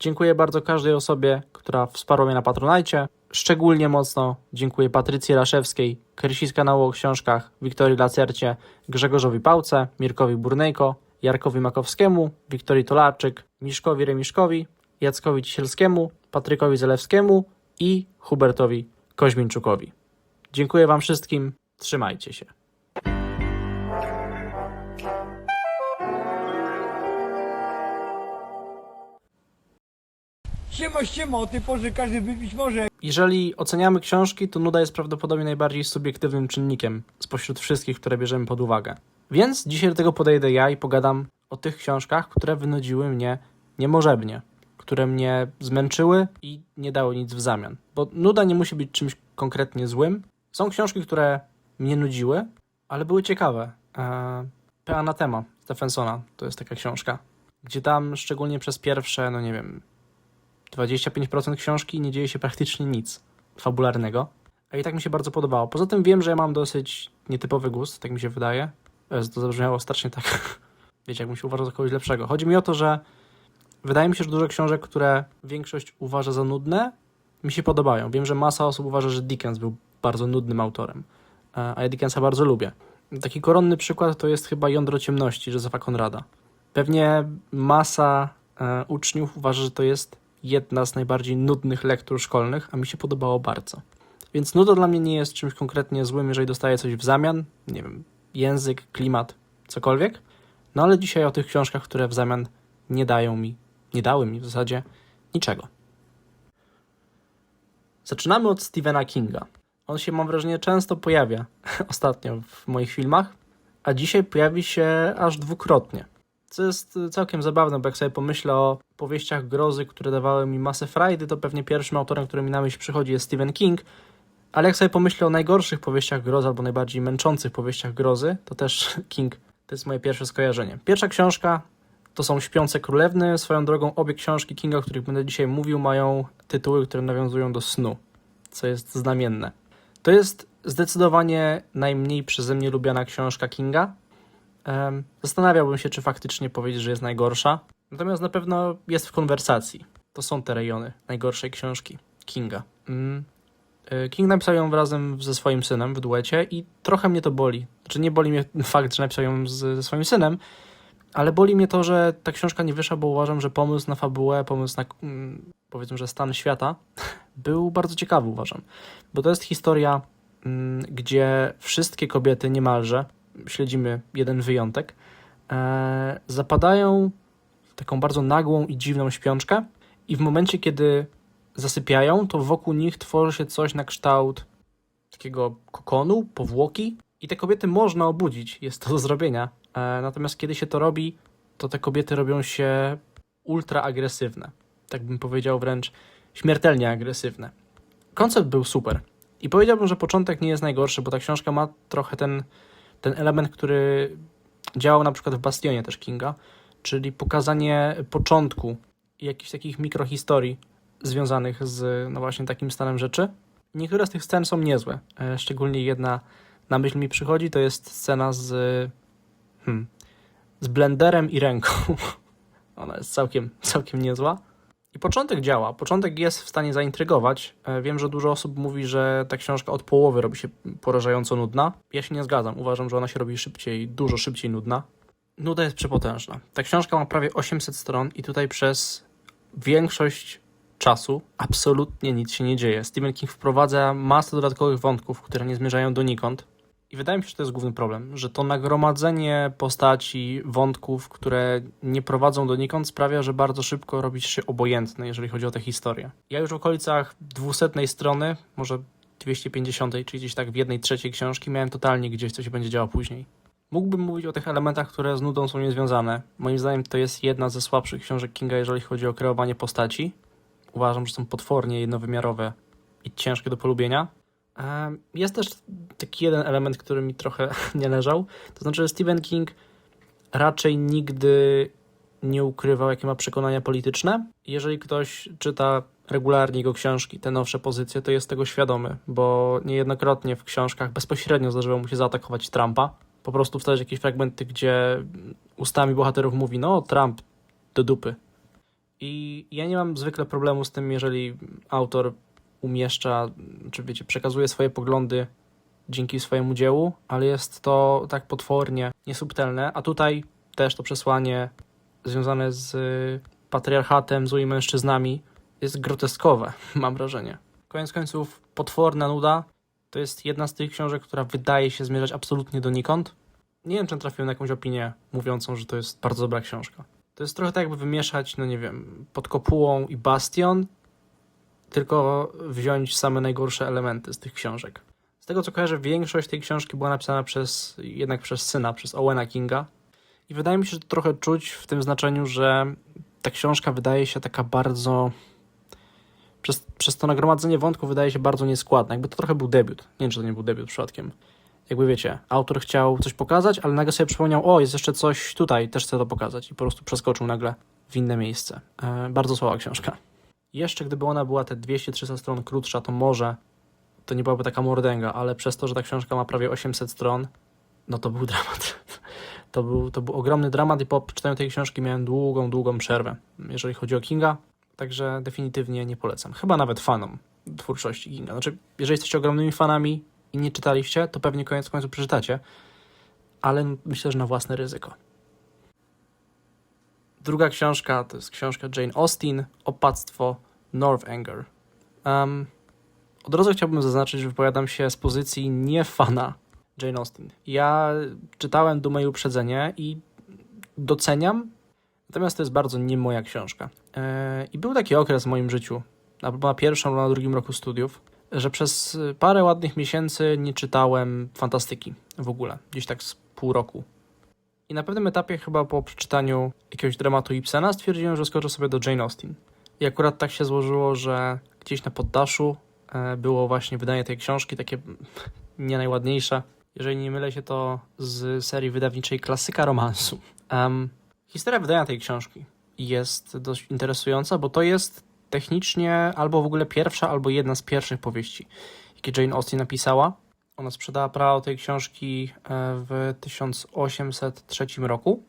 Dziękuję bardzo każdej osobie, która wsparła mnie na Patronajcie. Szczególnie mocno dziękuję Patrycji Raszewskiej, Krysi z kanału o książkach, Wiktorii Lacercie, Grzegorzowi Pałce, Mirkowi Burnejko, Jarkowi Makowskiemu, Wiktorii Tolarczyk, Miszkowi Remiszkowi, Jackowi Cisielskiemu, Patrykowi Zalewskiemu i Hubertowi Koźmińczukowi. Dziękuję Wam wszystkim, trzymajcie się. Tej porze każdy wypić może. Jeżeli oceniamy książki, to nuda jest prawdopodobnie najbardziej subiektywnym czynnikiem spośród wszystkich, które bierzemy pod uwagę. Więc dzisiaj do tego podejdę ja i pogadam o tych książkach, które wynudziły mnie niemożebnie, które mnie zmęczyły i nie dały nic w zamian. Bo nuda nie musi być czymś konkretnie złym. Są książki, które mnie nudziły, ale były ciekawe. Eee, P. Stephensona to jest taka książka, gdzie tam szczególnie przez pierwsze, no nie wiem, 25% książki nie dzieje się praktycznie nic fabularnego, a i tak mi się bardzo podobało. Poza tym wiem, że ja mam dosyć nietypowy gust, tak mi się wydaje. Jezu, To zabrzmiało strasznie tak, wiecie, jakbym się uważał za kogoś lepszego. Chodzi mi o to, że wydaje mi się, że dużo książek, które większość uważa za nudne, mi się podobają. Wiem, że masa osób uważa, że Dickens był bardzo nudnym autorem, e, a ja Dickensa bardzo lubię. Taki koronny przykład to jest chyba Jądro Ciemności Józefa Konrada. Pewnie masa e, uczniów uważa, że to jest jedna z najbardziej nudnych lektur szkolnych, a mi się podobało bardzo. Więc nuda dla mnie nie jest czymś konkretnie złym, jeżeli dostaję coś w zamian, nie wiem, język, klimat, cokolwiek. No ale dzisiaj o tych książkach, które w zamian nie dają mi, nie dały mi w zasadzie niczego. Zaczynamy od Stephena Kinga. On się, mam wrażenie, często pojawia ostatnio w moich filmach, a dzisiaj pojawi się aż dwukrotnie. Co jest całkiem zabawne, bo jak sobie pomyślę o powieściach grozy, które dawały mi masę frajdy, to pewnie pierwszym autorem, który mi na myśl przychodzi jest Stephen King. Ale jak sobie pomyślę o najgorszych powieściach grozy albo najbardziej męczących powieściach grozy, to też King to jest moje pierwsze skojarzenie. Pierwsza książka to są Śpiące Królewny. Swoją drogą obie książki Kinga, o których będę dzisiaj mówił, mają tytuły, które nawiązują do snu, co jest znamienne. To jest zdecydowanie najmniej przeze mnie lubiana książka Kinga. Zastanawiałbym się, czy faktycznie powiedzieć, że jest najgorsza. Natomiast na pewno jest w konwersacji. To są te rejony najgorszej książki Kinga. Mm. Y, King napisał ją razem ze swoim synem w duecie i trochę mnie to boli. Znaczy nie boli mnie fakt, że napisał ją ze swoim synem, ale boli mnie to, że ta książka nie wyszła, bo uważam, że pomysł na fabułę, pomysł na mm, powiedzmy, że stan świata był bardzo ciekawy, uważam. Bo to jest historia, mm, gdzie wszystkie kobiety niemalże, śledzimy jeden wyjątek, e, zapadają w taką bardzo nagłą i dziwną śpiączkę i w momencie, kiedy zasypiają, to wokół nich tworzy się coś na kształt takiego kokonu, powłoki i te kobiety można obudzić, jest to do zrobienia. E, natomiast kiedy się to robi, to te kobiety robią się ultra agresywne. Tak bym powiedział wręcz śmiertelnie agresywne. Koncept był super. I powiedziałbym, że początek nie jest najgorszy, bo ta książka ma trochę ten, ten element, który działał na przykład w Bastionie też Kinga, czyli pokazanie początku jakichś takich mikrohistorii związanych z no właśnie takim stanem rzeczy. Niektóre z tych scen są niezłe. E, Szczególnie jedna na myśl mi przychodzi, to jest scena z, hmm, z blenderem i ręką. Ona jest całkiem, całkiem niezła. I początek działa. Początek jest w stanie zaintrygować. E, Wiem, że dużo osób mówi, że ta książka od połowy robi się porażająco nudna. Ja się nie zgadzam. Uważam, że ona się robi szybciej, dużo szybciej nudna. Nuda jest przepotężna. Ta książka ma prawie 800 stron i tutaj przez większość czasu absolutnie nic się nie dzieje. Stephen King wprowadza masę dodatkowych wątków, które nie zmierzają donikąd. I wydaje mi się, że to jest główny problem, że to nagromadzenie postaci, wątków, które nie prowadzą donikąd, sprawia, że bardzo szybko robisz się obojętny, jeżeli chodzi o tę historię. Ja już w okolicach 200 strony, może 250, czyli gdzieś tak w jednej trzeciej książki, miałem totalnie gdzieś, co się będzie działo później. Mógłbym mówić o tych elementach, które z nudą są niezwiązane. Moim zdaniem to jest jedna ze słabszych książek Kinga, jeżeli chodzi o kreowanie postaci. Uważam, że są potwornie jednowymiarowe i ciężkie do polubienia. Jest też taki jeden element, który mi trochę nie leżał. To znaczy, że Stephen King raczej nigdy nie ukrywał, jakie ma przekonania polityczne. Jeżeli ktoś czyta regularnie jego książki, te nowsze pozycje, to jest tego świadomy, bo niejednokrotnie w książkach bezpośrednio zdarzyło mu się zaatakować Trumpa. Po prostu wstać jakieś fragmenty, gdzie ustami bohaterów mówi, no Trump do dupy. I ja nie mam zwykle problemu z tym, jeżeli autor umieszcza, czy wiecie, przekazuje swoje poglądy dzięki swojemu dziełu, ale jest to tak potwornie niesubtelne, a tutaj też to przesłanie związane z y, patriarchatem, złymi mężczyznami jest groteskowe, mam wrażenie. Koniec końców, potworna nuda to jest jedna z tych książek, która wydaje się zmierzać absolutnie donikąd. Nie wiem, czy trafiłem na jakąś opinię mówiącą, że to jest bardzo dobra książka. To jest trochę tak, jakby wymieszać, no nie wiem, pod kopułą i Bastion, tylko wziąć same najgorsze elementy z tych książek. Z tego co kojarzę, większość tej książki była napisana przez, jednak przez syna, przez Owena Kinga. I wydaje mi się, że to trochę czuć w tym znaczeniu, że ta książka wydaje się taka bardzo. Przez, przez to nagromadzenie wątków wydaje się bardzo nieskładna. Jakby to trochę był debiut. Nie wiem, czy to nie był debiut przypadkiem. Jakby wiecie, autor chciał coś pokazać, ale nagle sobie przypomniał, o, jest jeszcze coś tutaj, też chcę to pokazać. I po prostu przeskoczył nagle w inne miejsce. E, bardzo słaba książka. Jeszcze gdyby ona była te 200-300 stron krótsza, to może to nie byłaby taka mordęga, ale przez to, że ta książka ma prawie 800 stron, no to był dramat. To był, to był ogromny dramat i po przeczytaniu tej książki miałem długą, długą przerwę, jeżeli chodzi o Kinga, także definitywnie nie polecam. Chyba nawet fanom twórczości Kinga. Znaczy, jeżeli jesteście ogromnymi fanami i nie czytaliście, to pewnie koniec końców przeczytacie, ale myślę, że na własne ryzyko. Druga książka to jest książka Jane Austen, Opactwo Northanger. Um, od razu chciałbym zaznaczyć, że wypowiadam się z pozycji nie fana Jane Austen. Ja czytałem Dumę i Uprzedzenie i doceniam, natomiast to jest bardzo nie moja książka. E, I był taki okres w moim życiu, na, na pierwszym albo na drugim roku studiów, że przez parę ładnych miesięcy nie czytałem fantastyki w ogóle, gdzieś tak z pół roku. I na pewnym etapie, chyba po przeczytaniu jakiegoś dramatu Ibsena, stwierdziłem, że skoczę sobie do Jane Austen. I akurat tak się złożyło, że gdzieś na poddaszu e, było właśnie wydanie tej książki, takie nie najładniejsze. Jeżeli nie mylę się, to z serii wydawniczej Klasyka Romansu. Em, historia wydania tej książki jest dość interesująca, bo to jest technicznie albo w ogóle pierwsza, albo jedna z pierwszych powieści, jakie Jane Austen napisała. Ona sprzedała prawo tej książki e, w 1803 roku,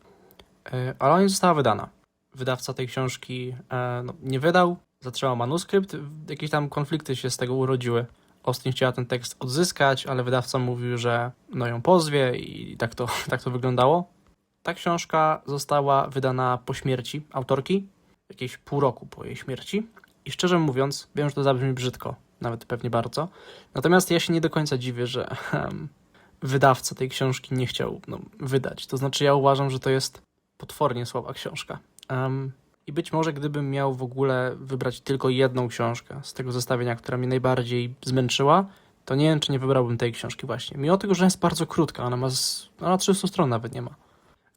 e, ale ona nie została wydana. Wydawca tej książki e, no, nie wydał, zatrzymał manuskrypt, jakieś tam konflikty się z tego urodziły. Austin chciała ten tekst odzyskać, ale wydawca mówił, że no ją pozwie i tak to, tak to wyglądało. Ta książka została wydana po śmierci autorki, jakieś pół roku po jej śmierci. I szczerze mówiąc, wiem, że to zabrzmi brzydko, nawet pewnie bardzo. Natomiast ja się nie do końca dziwię, że wydawca tej książki nie chciał no, wydać. To znaczy, ja uważam, że to jest potwornie słaba książka. Em, I być może gdybym miał w ogóle wybrać tylko jedną książkę z tego zestawienia, która mnie najbardziej zmęczyła, to nie wiem, czy nie wybrałbym tej książki właśnie. Mimo tego, że jest bardzo krótka, ona ma z, ona 300 stron nawet nie ma.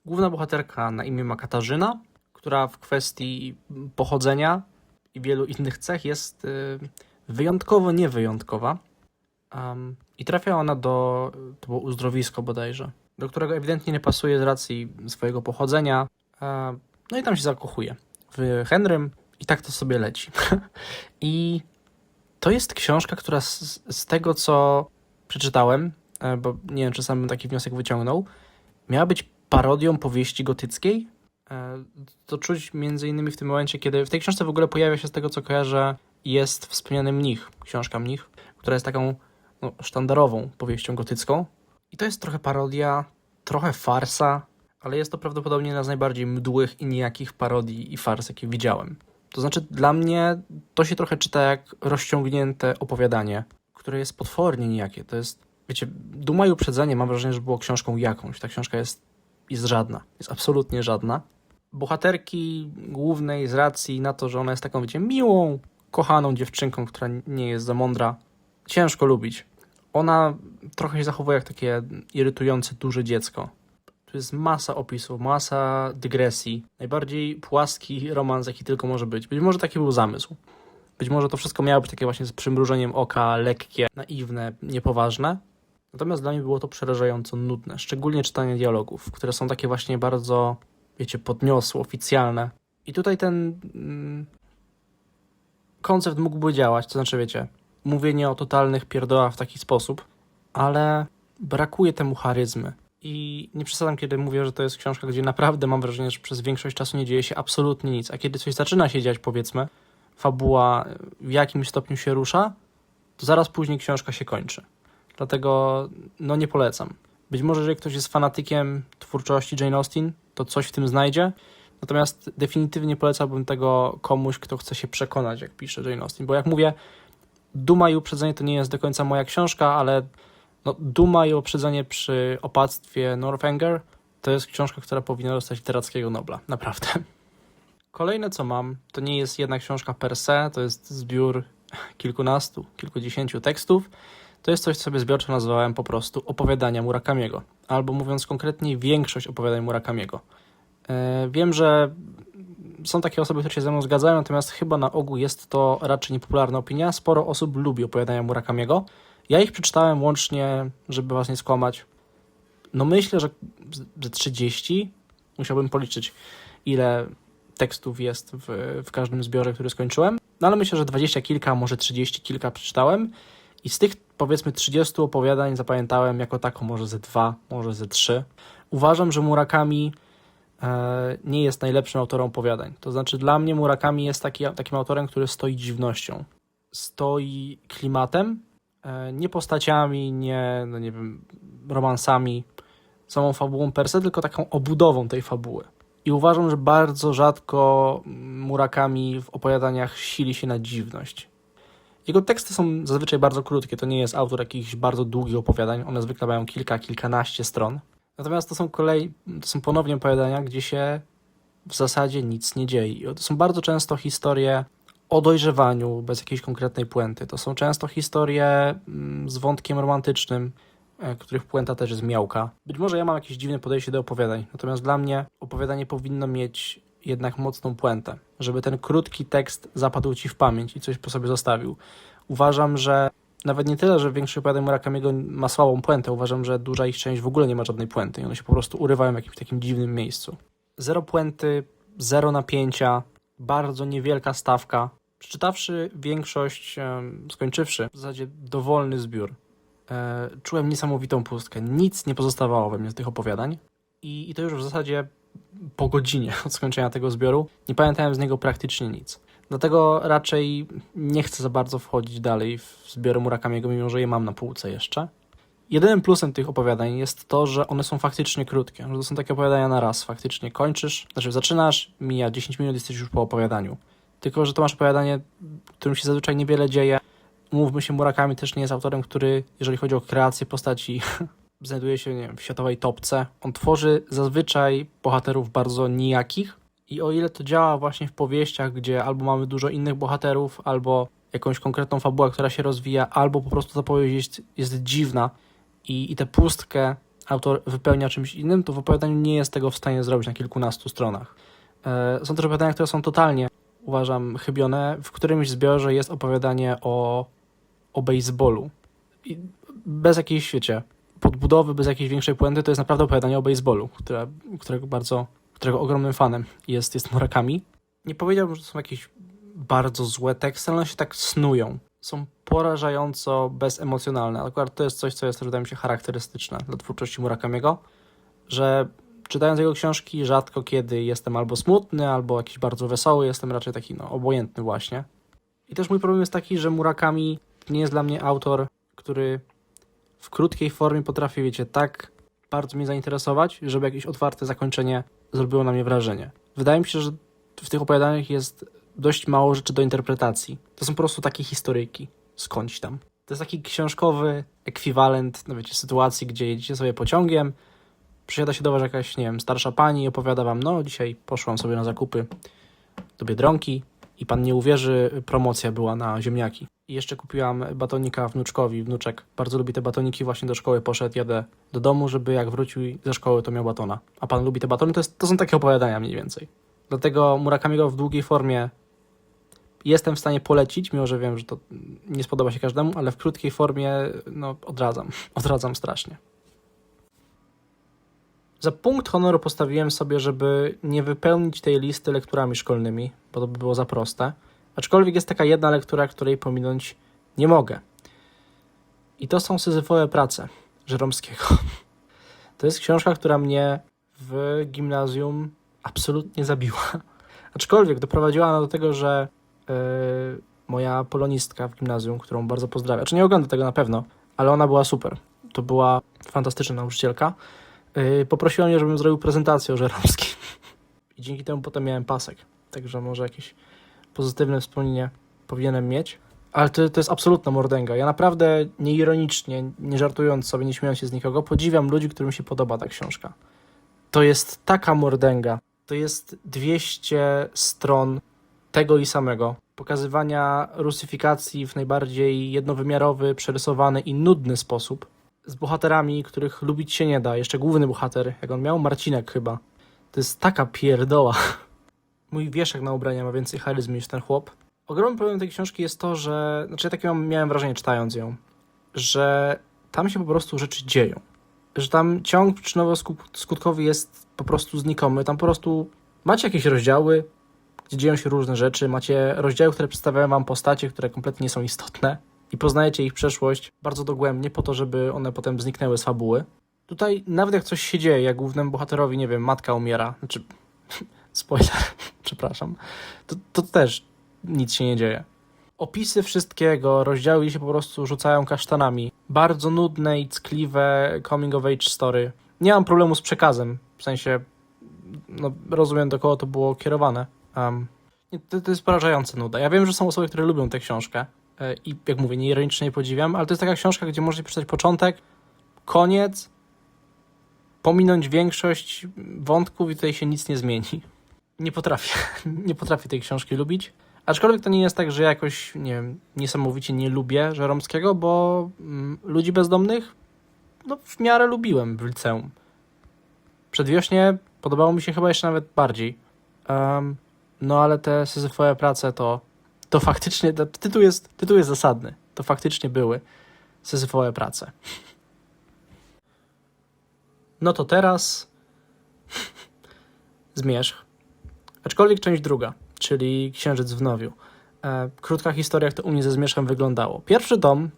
Główna bohaterka na imię ma Katarzyna, która w kwestii pochodzenia i wielu innych cech jest y, wyjątkowo niewyjątkowa. Um, I trafia ona do, to było uzdrowisko bodajże, do którego ewidentnie nie pasuje z racji swojego pochodzenia. E, no i tam się zakochuje w Henrym i tak to sobie leci. I to jest książka, która z, z tego, co przeczytałem, e, bo nie wiem, czy sam bym taki wniosek wyciągnął, miała być parodią powieści gotyckiej. E, To czuć między innymi w tym momencie, kiedy w tej książce w ogóle pojawia się z tego, co kojarzę, jest wspomniany Mnich, książka Mnich, która jest taką no, sztandarową powieścią gotycką. I to jest trochę parodia, trochę farsa, ale jest to prawdopodobnie jedna z najbardziej mdłych i nijakich parodii i fars, jakie widziałem. To znaczy, dla mnie to się trochę czyta jak rozciągnięte opowiadanie, które jest potwornie nijakie. To jest, wiecie, Duma i Uprzedzenie mam wrażenie, że było książką jakąś. Ta książka jest, jest żadna. Jest absolutnie żadna. Bohaterki głównej z racji na to, że ona jest taką, wiecie, miłą, kochaną dziewczynką, która nie jest za mądra, ciężko lubić. Ona trochę się zachowuje jak takie irytujące duże dziecko. Tu jest masa opisów, masa dygresji. Najbardziej płaski romans, jaki tylko może być. Być może taki był zamysł. Być może to wszystko miało być takie właśnie z przymrużeniem oka, lekkie, naiwne, niepoważne. Natomiast dla mnie było to przerażająco nudne, szczególnie czytanie dialogów, które są takie właśnie bardzo, wiecie, podniosłe, oficjalne. I tutaj ten mm, koncept mógłby działać, to znaczy, wiecie, mówienie o totalnych pierdołach w taki sposób, ale brakuje temu charyzmy. I nie przesadzam, kiedy mówię, że to jest książka, gdzie naprawdę mam wrażenie, że przez większość czasu nie dzieje się absolutnie nic. A kiedy coś zaczyna się dziać, powiedzmy, fabuła w jakimś stopniu się rusza, to zaraz później książka się kończy. Dlatego no nie polecam. Być może, jeżeli ktoś jest fanatykiem twórczości Jane Austen, to coś w tym znajdzie. Natomiast definitywnie polecałbym tego komuś, kto chce się przekonać, jak pisze Jane Austen. Bo jak mówię, Duma i Uprzedzenie to nie jest do końca moja książka, ale no, Duma i Uprzedzenie przy opactwie Northanger to jest książka, która powinna dostać literackiego Nobla. Naprawdę. Kolejne, co mam, to nie jest jedna książka per se, to jest zbiór kilkunastu, kilkudziesięciu tekstów. To jest coś, co sobie zbiorczo nazwałem po prostu opowiadania Murakamiego, albo mówiąc konkretniej, większość opowiadań Murakamiego. E, Wiem, że są takie osoby, które się ze mną zgadzają, natomiast chyba na ogół jest to raczej niepopularna opinia. Sporo osób lubi opowiadania Murakamiego. Ja ich przeczytałem łącznie, żeby was nie skłamać. No myślę, że ze 30. Musiałbym policzyć, ile tekstów jest w, w każdym zbiorze, który skończyłem. No ale myślę, że 20 kilka, może 30 kilka przeczytałem. I z tych powiedzmy 30 opowiadań zapamiętałem jako taką może ze dwa, może ze trzy. Uważam, że Murakami nie jest najlepszym autorem opowiadań. To znaczy dla mnie Murakami jest taki, takim autorem, który stoi dziwnością. Stoi klimatem, e, nie postaciami, nie, no nie wiem, romansami, samą fabułą per se, tylko taką obudową tej fabuły. I uważam, że bardzo rzadko Murakami w opowiadaniach sili się na dziwność. Jego teksty są zazwyczaj bardzo krótkie, to nie jest autor jakichś bardzo długich opowiadań, one zwykle mają kilka, kilkanaście stron. Natomiast to są kolej, to są ponownie opowiadania, gdzie się w zasadzie nic nie dzieje. To są bardzo często historie o dojrzewaniu bez jakiejś konkretnej puenty. To są często historie mm, z wątkiem romantycznym, e, których puenta też jest miałka. Być może ja mam jakieś dziwne podejście do opowiadań, natomiast dla mnie opowiadanie powinno mieć jednak mocną puentę, żeby ten krótki tekst zapadł ci w pamięć i coś po sobie zostawił. Uważam, że nawet nie tyle, że większość opowiadań Murakamiego ma słabą puentę, uważam, że duża ich część w ogóle nie ma żadnej puenty i one się po prostu urywają w jakimś takim dziwnym miejscu. Zero puenty, zero napięcia, bardzo niewielka stawka. Przeczytawszy większość, skończywszy w zasadzie dowolny zbiór, e, czułem niesamowitą pustkę. Nic nie pozostawało we mnie z tych opowiadań i, i to już w zasadzie po godzinie od skończenia tego zbioru. Nie pamiętałem z niego praktycznie nic. Dlatego raczej nie chcę za bardzo wchodzić dalej w zbiory Murakamiego, mimo że je mam na półce jeszcze. Jedynym plusem tych opowiadań jest to, że one są faktycznie krótkie. Że to są takie opowiadania na raz. Faktycznie kończysz, znaczy zaczynasz, mija 10 minut, jesteś już po opowiadaniu. Tylko, że to masz opowiadanie, w którym się zazwyczaj niewiele dzieje. Mówmy się, Murakami też nie jest autorem, który, jeżeli chodzi o kreację postaci, znajduje się wiem, w światowej topce. On tworzy zazwyczaj bohaterów bardzo nijakich i o ile to działa właśnie w powieściach, gdzie albo mamy dużo innych bohaterów, albo jakąś konkretną fabułę, która się rozwija, albo po prostu ta powieść jest, jest dziwna i, i tę pustkę autor wypełnia czymś innym, to w opowiadaniu nie jest tego w stanie zrobić na kilkunastu stronach. E, Są też opowiadania, które są totalnie, uważam, chybione. W którymś zbiorze jest opowiadanie o, o baseballu. I bez jakiejś, wiecie, podbudowy, bez jakiejś większej puenty, to jest naprawdę opowiadanie o baseballu, które, którego bardzo, którego ogromnym fanem jest, jest Murakami. Nie powiedziałbym, że to są jakieś bardzo złe teksty, ale one się tak snują. Są porażająco bezemocjonalne. Akurat to jest coś, co jest wydaje mi się, charakterystyczne dla twórczości Murakamiego, że czytając jego książki rzadko kiedy jestem albo smutny, albo jakiś bardzo wesoły, jestem raczej taki no, obojętny właśnie. I też mój problem jest taki, że Murakami nie jest dla mnie autor, który w krótkiej formie potrafi, wiecie, tak bardzo mnie zainteresować, żeby jakieś otwarte zakończenie zrobiło na mnie wrażenie. Wydaje mi się, że w tych opowiadaniach jest dość mało rzeczy do interpretacji. To są po prostu takie historyjki skądś tam. To jest taki książkowy ekwiwalent, no wiecie, sytuacji, gdzie jedziecie sobie pociągiem, przysiada się do was jakaś, nie wiem, starsza pani i opowiada wam, no dzisiaj poszłam sobie na zakupy do Biedronki i pan nie uwierzy, promocja była na ziemniaki. I jeszcze kupiłam batonika wnuczkowi, wnuczek bardzo lubi te batoniki, właśnie do szkoły poszedł, jadę do domu, żeby jak wrócił ze szkoły, to miał batona. A pan lubi te batony? To, jest, to są takie opowiadania mniej więcej. Dlatego Murakamiego w długiej formie jestem w stanie polecić, mimo że wiem, że to nie spodoba się każdemu, ale w krótkiej formie no, odradzam. Odradzam strasznie. Za punkt honoru postawiłem sobie, żeby nie wypełnić tej listy lekturami szkolnymi, bo to by było za proste. Aczkolwiek jest taka jedna lektura, której pominąć nie mogę. I to są syzyfowe prace Żeromskiego. To jest książka, która mnie w gimnazjum absolutnie zabiła. Aczkolwiek doprowadziła ona do tego, że yy, moja polonistka w gimnazjum, którą bardzo pozdrawiam, czy nie ogląda tego na pewno, ale ona była super. To była fantastyczna nauczycielka. Yy, poprosiła mnie, żebym zrobił prezentację o Żeromskim. I dzięki temu potem miałem pasek. Także może jakieś pozytywne wspomnienie powinienem mieć. Ale to, to jest absolutna mordęga. Ja naprawdę nieironicznie, nie żartując sobie, nie śmiejąc się z nikogo, podziwiam ludzi, którym się podoba ta książka. To jest taka mordęga. To jest 200 stron tego i samego. Pokazywania rusyfikacji w najbardziej jednowymiarowy, przerysowany i nudny sposób. Z bohaterami, których lubić się nie da. Jeszcze główny bohater, jak on miał, Marcinek chyba. To jest taka pierdoła. Mój wieszak na ubrania ma więcej charyzmy niż ten chłop. Ogromny problem tej książki jest to, że. Znaczy, ja takie miałem wrażenie czytając ją, że tam się po prostu rzeczy dzieją. Że tam ciąg przyczynowo-skutkowy jest po prostu znikomy. Tam po prostu macie jakieś rozdziały, gdzie dzieją się różne rzeczy. Macie rozdziały, które przedstawiają wam postacie, które kompletnie nie są istotne. I poznajecie ich przeszłość bardzo dogłębnie, po to, żeby one potem zniknęły z fabuły. Tutaj nawet jak coś się dzieje, jak głównemu bohaterowi, nie wiem, matka umiera, znaczy spoiler, przepraszam, to, to też nic się nie dzieje. Opisy wszystkiego, rozdziały się po prostu rzucają kasztanami. Bardzo nudne i ckliwe coming of age story. Nie mam problemu z przekazem, w sensie, no rozumiem do kogo to było kierowane. Um, to, to jest porażająca nuda. Ja wiem, że są osoby, które lubią tę książkę e, i jak mówię, nie ironicznie jej podziwiam, ale to jest taka książka, gdzie możecie przeczytać początek, koniec, pominąć większość wątków i tutaj się nic nie zmieni. Nie potrafię, nie potrafię tej książki lubić. Aczkolwiek to nie jest tak, że jakoś, nie wiem, niesamowicie nie lubię Żeromskiego, bo mm, ludzi bezdomnych, no w miarę lubiłem w liceum. Przedwiośnie podobało mi się chyba jeszcze nawet bardziej. Em, no ale te syzyfowe prace to, to faktycznie, to, tytuł, jest, tytuł jest zasadny. To faktycznie były syzyfowe prace. No to teraz Zmierzch. Aczkolwiek część druga, czyli Księżyc w Nowiu. E, krótka historia, jak to u mnie ze Zmierzchem wyglądało. Pierwszy dom,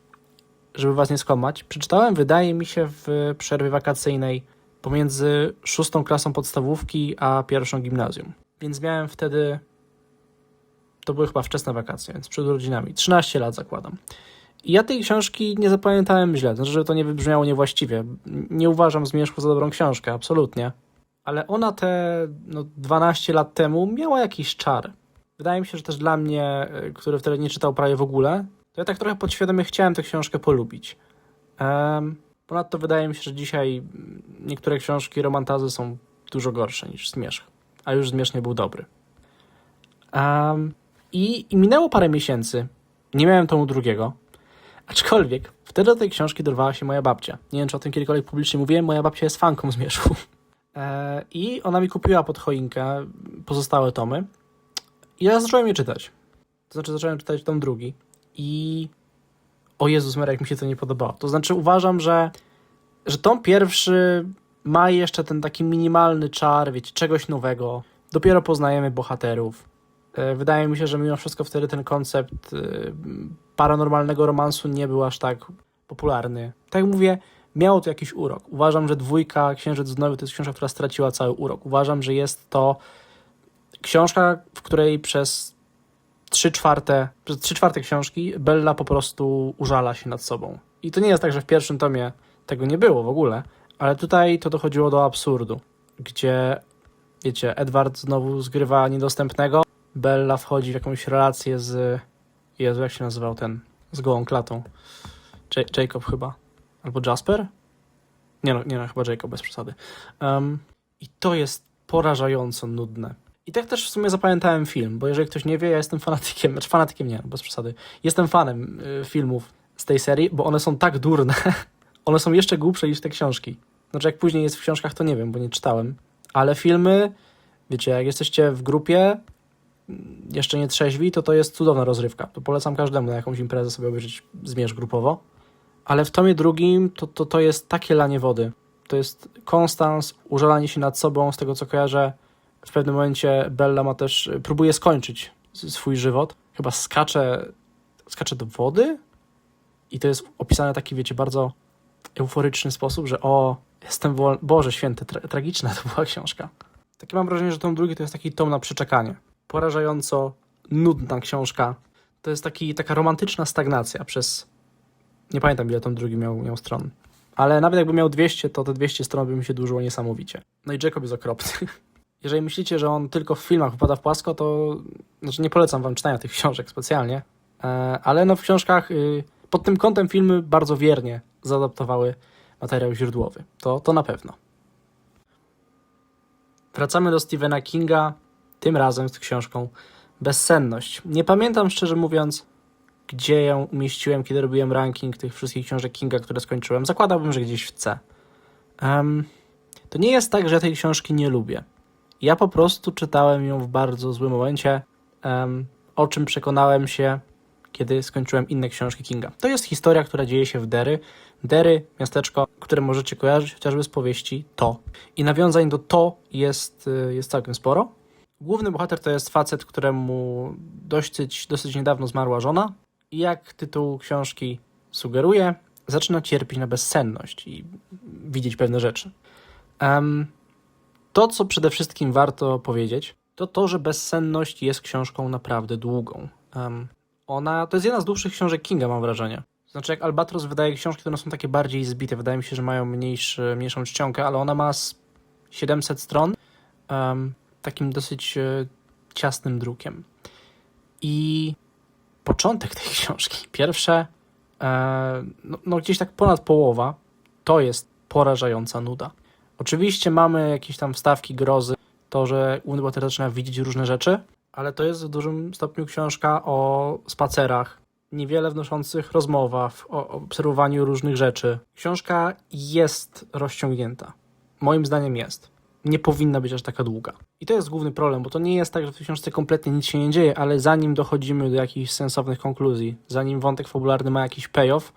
żeby was nie skłamać, przeczytałem, wydaje mi się, w przerwie wakacyjnej pomiędzy szóstą klasą podstawówki a pierwszą gimnazjum. Więc miałem wtedy, to były chyba wczesne wakacje, więc przed rodzinami, 13 lat zakładam. I ja tej książki nie zapamiętałem źle, znaczy, że to nie wybrzmiało niewłaściwie. Nie uważam Zmierzchu za dobrą książkę, absolutnie. Ale ona te no, 12 lat temu miała jakiś czar. Wydaje mi się, że też dla mnie, y, który wtedy nie czytał prawie w ogóle, to ja tak trochę podświadomie chciałem tę książkę polubić. Um, ponadto wydaje mi się, że dzisiaj niektóre książki romantazy są dużo gorsze niż Zmierzch. A już Zmierzch nie był dobry. Um, i, I minęło parę miesięcy. Nie miałem tomu drugiego. Aczkolwiek wtedy do tej książki dorwała się moja babcia. Nie wiem, czy o tym kiedykolwiek publicznie mówiłem, moja babcia jest fanką Zmierzchu. E, I ona mi kupiła pod choinkę pozostałe tomy. I ja zacząłem je czytać. To znaczy, zacząłem czytać tom drugi. I o Jezus Maria, jak mi się to nie podobało. To znaczy, uważam, że, że tom pierwszy ma jeszcze ten taki minimalny czar, wiecie, czegoś nowego. Dopiero poznajemy bohaterów. E, Wydaje mi się, że mimo wszystko wtedy ten koncept e, paranormalnego romansu nie był aż tak popularny. Tak jak mówię, miało to jakiś urok. Uważam, że dwójka Księżyc z Nowy to jest książka, która straciła cały urok. Uważam, że jest to książka, w której przez trzy czwarte, przez trzy czwarte książki Bella po prostu użala się nad sobą. I to nie jest tak, że w pierwszym tomie tego nie było w ogóle, ale tutaj to dochodziło do absurdu, gdzie wiecie, Edward znowu zgrywa niedostępnego, Bella wchodzi w jakąś relację z Jezu, jak się nazywał ten z gołą klatą? Ja- Jacob chyba. Albo Jasper? Nie no, nie no, chyba Jacob, bez przesady. Um, I to jest porażająco nudne. I tak też w sumie zapamiętałem film, bo jeżeli ktoś nie wie, ja jestem fanatykiem, znaczy fanatykiem nie, bez przesady. Jestem fanem y, filmów z tej serii, bo one są tak durne. one są jeszcze głupsze niż te książki. Znaczy jak później jest w książkach, to nie wiem, bo nie czytałem. Ale filmy, wiecie, jak jesteście w grupie, jeszcze nie trzeźwi, to to jest cudowna rozrywka. To polecam każdemu na jakąś imprezę sobie obejrzeć zmierz grupowo. Ale w tomie drugim to, to, to jest takie lanie wody. To jest konstans, użalanie się nad sobą, z tego co kojarzę. W pewnym momencie Bella ma też, próbuje skończyć swój żywot. Chyba skacze, skacze do wody i to jest opisane w taki, wiecie, bardzo euforyczny sposób, że o, Jestem wolny. Boże święty, tra tragiczna to była książka. Takie mam wrażenie, że tom drugi to jest taki tom na przeczekanie. Porażająco nudna książka. To jest taki, taka romantyczna stagnacja przez... Nie pamiętam, ile tom drugi miał, miał stron. Ale nawet jakby miał 200, to te 200 stron by mi się dłużyło niesamowicie. No i Jacob jest okropny. Jeżeli myślicie, że on tylko w filmach wypada w płasko, to znaczy nie polecam wam czytania tych książek specjalnie, e, ale no w książkach y, pod tym kątem filmy bardzo wiernie zaadaptowały materiał źródłowy. To, to na pewno. Wracamy do Stephena Kinga, tym razem z książką Bezsenność. Nie pamiętam szczerze mówiąc, gdzie ją umieściłem, kiedy robiłem ranking tych wszystkich książek Kinga, które skończyłem. Zakładałbym, że gdzieś w C. Em, to nie jest tak, że ja tej książki nie lubię. Ja po prostu czytałem ją w bardzo złym momencie, em, o czym przekonałem się, kiedy skończyłem inne książki Kinga. To jest historia, która dzieje się w Derry. Derry, miasteczko, które możecie kojarzyć chociażby z powieści To. I nawiązań do To jest, y, jest całkiem sporo. Główny bohater to jest facet, któremu dosyć, dosyć niedawno zmarła żona. Jak tytuł książki sugeruje, zaczyna cierpieć na bezsenność i widzieć pewne rzeczy. Em, to, co przede wszystkim warto powiedzieć, to to, że Bezsenność jest książką naprawdę długą. Em, ona to jest jedna z dłuższych książek Kinga, mam wrażenie. Znaczy, jak Albatros wydaje książki, to one są takie bardziej zbite. Wydaje mi się, że mają mniejszy, mniejszą czcionkę, ale ona ma z 700 stron em, takim dosyć e, ciasnym drukiem. I początek tej książki, pierwsze, e, no, no gdzieś tak ponad połowa, to jest porażająca nuda. Oczywiście mamy jakieś tam wstawki grozy, to, że główny bohater zaczyna widzieć różne rzeczy, ale to jest w dużym stopniu książka o spacerach, niewiele wnoszących rozmowach, o o obserwowaniu różnych rzeczy. Książka jest rozciągnięta. Moim zdaniem jest. Nie powinna być aż taka długa. I to jest główny problem, bo to nie jest tak, że w książce kompletnie nic się nie dzieje, ale zanim dochodzimy do jakichś sensownych konkluzji, zanim wątek fabularny ma jakiś payoff,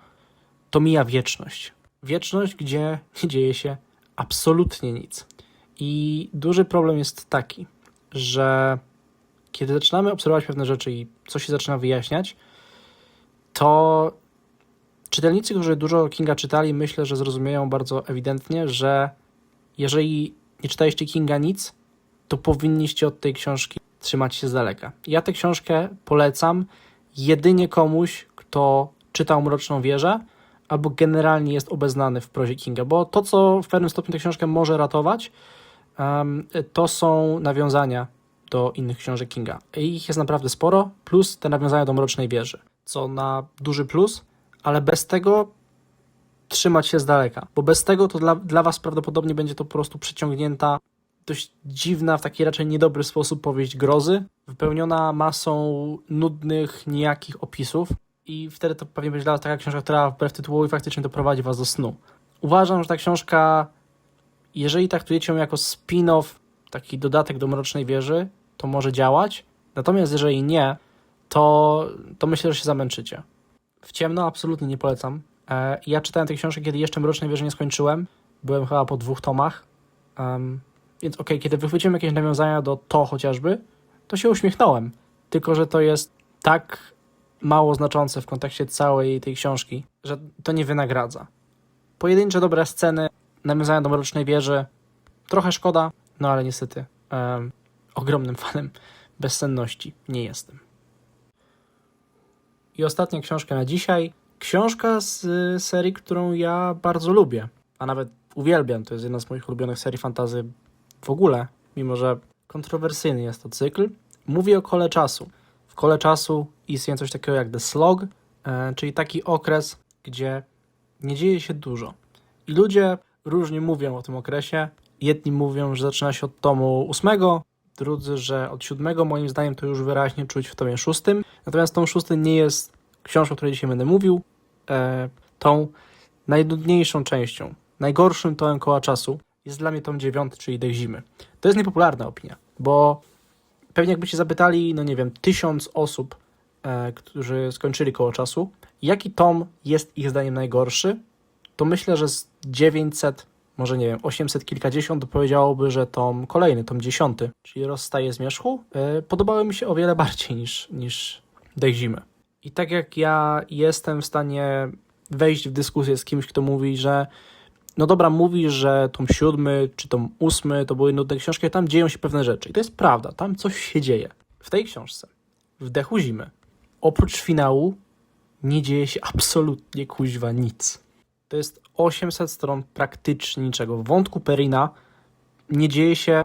to mija wieczność. Wieczność, gdzie nie dzieje się absolutnie nic. I duży problem jest taki, że kiedy zaczynamy obserwować pewne rzeczy i coś się zaczyna wyjaśniać, to czytelnicy, którzy dużo Kinga czytali, myślę, że zrozumieją bardzo ewidentnie, że jeżeli nie czytaliście Kinga nic, to powinniście od tej książki trzymać się z daleka. Ja tę książkę polecam jedynie komuś, kto czytał Mroczną Wieżę, albo generalnie jest obeznany w prozie Kinga, bo to, co w pewnym stopniu tę książkę może ratować, to są nawiązania do innych książek Kinga. Ich jest naprawdę sporo, plus te nawiązania do Mrocznej Wieży, co na duży plus, ale bez tego trzymać się z daleka, bo bez tego to dla, dla Was prawdopodobnie będzie to po prostu przeciągnięta, dość dziwna, w taki raczej niedobry sposób powieść grozy, wypełniona masą nudnych, nijakich opisów i wtedy to pewnie będzie dla Was taka książka, która wbrew tytułowi faktycznie doprowadzi Was do snu. Uważam, że ta książka, jeżeli traktujecie ją jako spin-off, taki dodatek do Mrocznej Wieży, to może działać, natomiast jeżeli nie, to, to myślę, że się zamęczycie. W ciemno absolutnie nie polecam. E, Ja czytałem tę książkę, kiedy jeszcze Mrocznej Wieży nie skończyłem. Byłem chyba po dwóch tomach. Em, więc okej, kiedy wychwyciłem jakieś nawiązania do to chociażby, to się uśmiechnąłem. Tylko, że to jest tak mało znaczące w kontekście całej tej książki, że to nie wynagradza. Pojedyncze dobre sceny, nawiązania do Mrocznej Wieży, trochę szkoda, no ale niestety em, ogromnym fanem bezsenności nie jestem. I ostatnia książka na dzisiaj. Książka z y, serii, którą ja bardzo lubię, a nawet uwielbiam. To jest jedna z moich ulubionych serii fantazy w ogóle, mimo że kontrowersyjny jest to cykl. Mówię o kole czasu. W kole czasu istnieje coś takiego jak The Slog, e, czyli taki okres, gdzie nie dzieje się dużo. I ludzie różnie mówią o tym okresie. Jedni mówią, że zaczyna się od tomu ósmego, drudzy, że od siódmego. Moim zdaniem to już wyraźnie czuć w tomie szóstym. Natomiast tom szósty nie jest książką, o której dzisiaj będę mówił. E, tą najnudniejszą częścią, najgorszym tomem koła czasu jest dla mnie tom dziewiąty, czyli Dech Zimy. To jest niepopularna opinia, bo pewnie jakbyście zapytali, no nie wiem, tysiąc osób, e, którzy skończyli koło czasu, jaki tom jest ich zdaniem najgorszy, to myślę, że z 900, może nie wiem, 800 kilkadziesiąt powiedziałoby, że tom kolejny, tom dziesiąty, czyli Rozstaje Zmierzchu, e, podobały mi się o wiele bardziej niż, niż Dech Zimy. I tak jak ja jestem w stanie wejść w dyskusję z kimś, kto mówi, że no dobra, mówi, że tom siódmy czy tom ósmy to były nudne książki, tam dzieją się pewne rzeczy. I to jest prawda, tam coś się dzieje. W tej książce, w Dechu Zimy, oprócz finału nie dzieje się absolutnie kuźwa nic. To jest 800 stron praktycznie niczego. W wątku Perina nie dzieje się,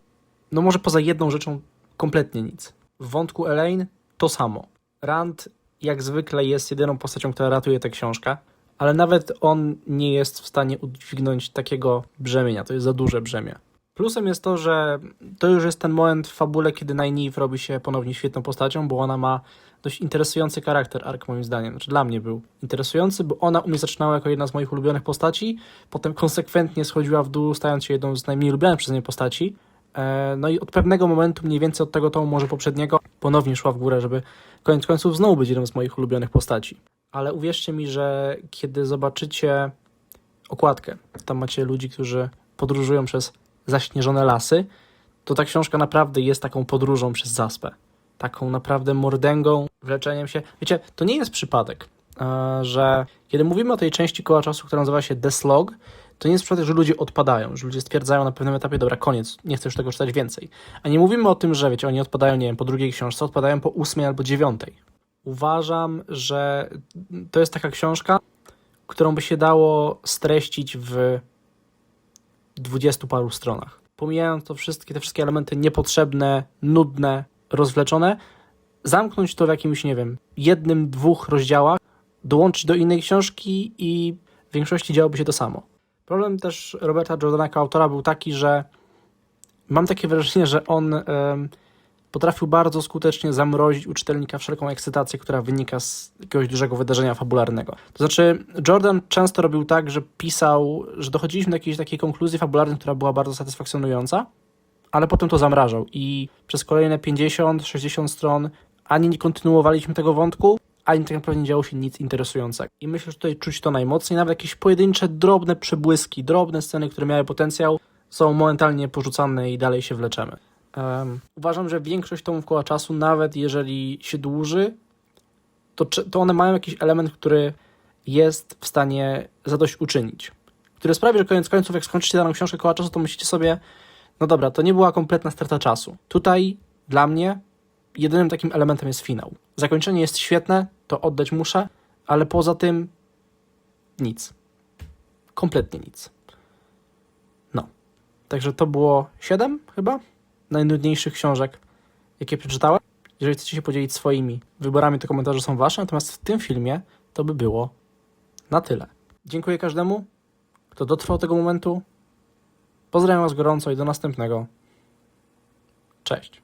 no może poza jedną rzeczą, kompletnie nic. W wątku Elaine to samo. Rand jak zwykle jest jedyną postacią, która ratuje tę książkę, ale nawet on nie jest w stanie udźwignąć takiego brzemienia. To jest za duże brzemię. Plusem jest to, że to już jest ten moment w fabule, kiedy Nynaeve robi się ponownie świetną postacią, bo ona ma dość interesujący charakter ark moim zdaniem. Znaczy dla mnie był interesujący, bo ona u mnie zaczynała jako jedna z moich ulubionych postaci, potem konsekwentnie schodziła w dół, stając się jedną z najmniej lubianych przez mnie postaci. E, No i od pewnego momentu, mniej więcej od tego tomu, może poprzedniego, ponownie szła w górę, żeby koniec końców znowu być jedną z moich ulubionych postaci. Ale uwierzcie mi, że kiedy zobaczycie okładkę, tam macie ludzi, którzy podróżują przez zaśnieżone lasy, to ta książka naprawdę jest taką podróżą przez zaspę. Taką naprawdę mordęgą, wleczeniem się. Wiecie, to nie jest przypadek, e, że kiedy mówimy o tej części koła czasu, która nazywa się Deslog, to nie jest przypadek, że ludzie odpadają, że ludzie stwierdzają na pewnym etapie, dobra, koniec, nie chcę już tego czytać więcej. A nie mówimy o tym, że wiecie, oni odpadają, nie wiem, po drugiej książce, odpadają po ósmej albo dziewiątej. Uważam, że to jest taka książka, którą by się dało streścić w dwudziestu paru stronach. Pomijając to wszystkie, te wszystkie elementy niepotrzebne, nudne, rozwleczone, zamknąć to w jakimś, nie wiem, jednym, dwóch rozdziałach, dołączyć do innej książki i w większości działoby się to samo. Problem też Roberta Jordana jako autora był taki, że mam takie wrażenie, że on potrafił bardzo skutecznie zamrozić u czytelnika wszelką ekscytację, która wynika z jakiegoś dużego wydarzenia fabularnego. To znaczy, Jordan często robił tak, że pisał, że dochodziliśmy do jakiejś takiej konkluzji fabularnej, która była bardzo satysfakcjonująca, ale potem to zamrażał i przez kolejne 50-60 stron ani nie kontynuowaliśmy tego wątku, ani tak naprawdę nie działo się nic interesującego. I myślę, że tutaj czuć to najmocniej. Nawet jakieś pojedyncze, drobne przebłyski, drobne sceny, które miały potencjał, są momentalnie porzucane i dalej się wleczemy. Em, uważam, że większość tomów koła czasu, nawet jeżeli się dłuży, to, to one mają jakiś element, który jest w stanie zadośćuczynić. Który sprawi, że koniec końców, jak skończycie daną książkę koła czasu, to myślicie sobie, no dobra, to nie była kompletna strata czasu. Tutaj dla mnie jedynym takim elementem jest finał. Zakończenie jest świetne, to oddać muszę, ale poza tym nic. Kompletnie nic. No. Także to było 7 chyba najnudniejszych książek, jakie przeczytałem. Jeżeli chcecie się podzielić swoimi wyborami, to komentarze są wasze, natomiast w tym filmie to by było na tyle. Dziękuję każdemu, kto dotrwał do tego momentu. Pozdrawiam was gorąco i do następnego. Cześć.